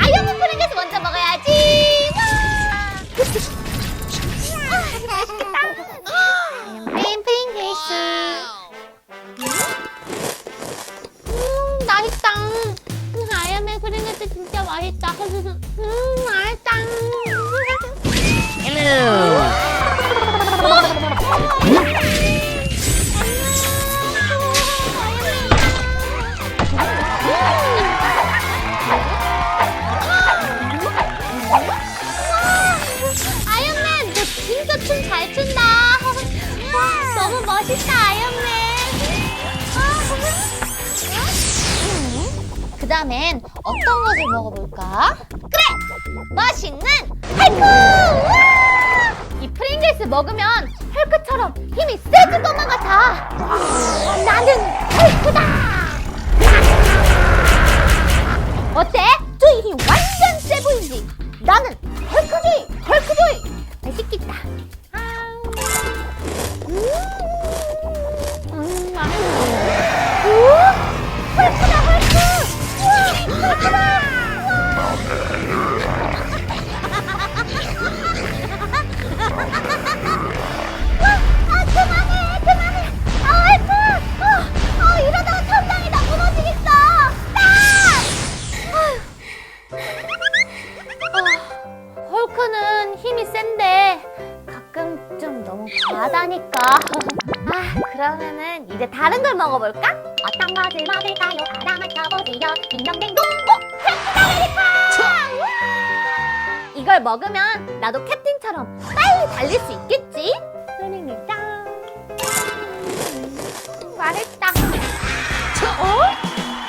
아이언맨 프링글스 먼저 먹어야지. 와. 아, 맛있겠다. 아이언맨 프링글스. 음, 맛있다. 음, 아이언맨 프링글스 진짜 맛있다. 음, 춤 잘 춘다. 너무 멋있다, 아이언맨. 그 다음엔 어떤 것을 먹어볼까? 그래! 맛있는 헐크! 우와! 이 프링글스 먹으면 헐크처럼 힘이 세질 것만 같아. 나는 헐크다! 어때? 저 힘이 완전 세 보이지? 나는 헐크조이! 헐크조이! 맛있겠다. 어떤 것을 먹을까요? 알아맞혀보세요. 딩동댕동. 어, 캡틴 아메리카! 이걸 먹으면 나도 캡틴처럼 빨리 달릴 수 있겠지? 소리입니다. 음, 말했다. 어?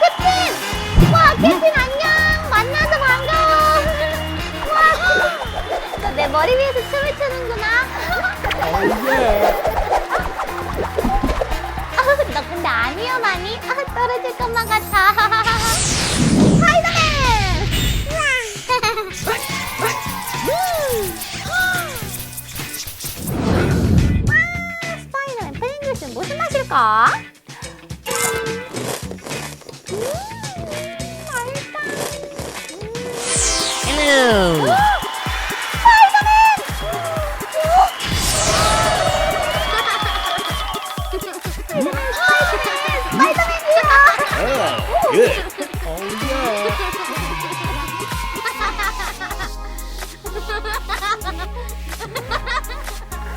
캡틴! 와, 캡틴 안녕! 만나서 반가워! 와, 너 내 머리 위에서 춤을 추는구나. 아, 스파이더맨! 와, 스파이더맨 프링글스 무슨 맛일까? 음, 맛있다. 음.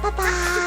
拜拜。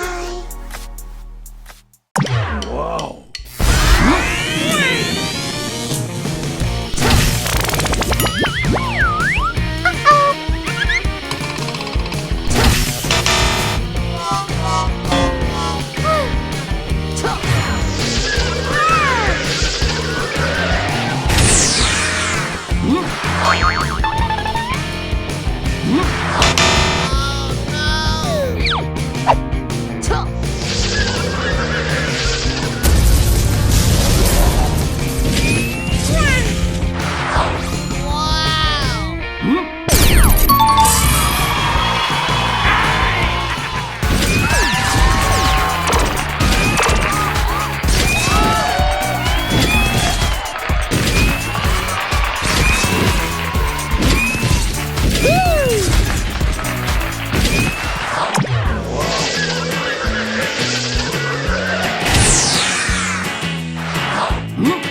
Hmm?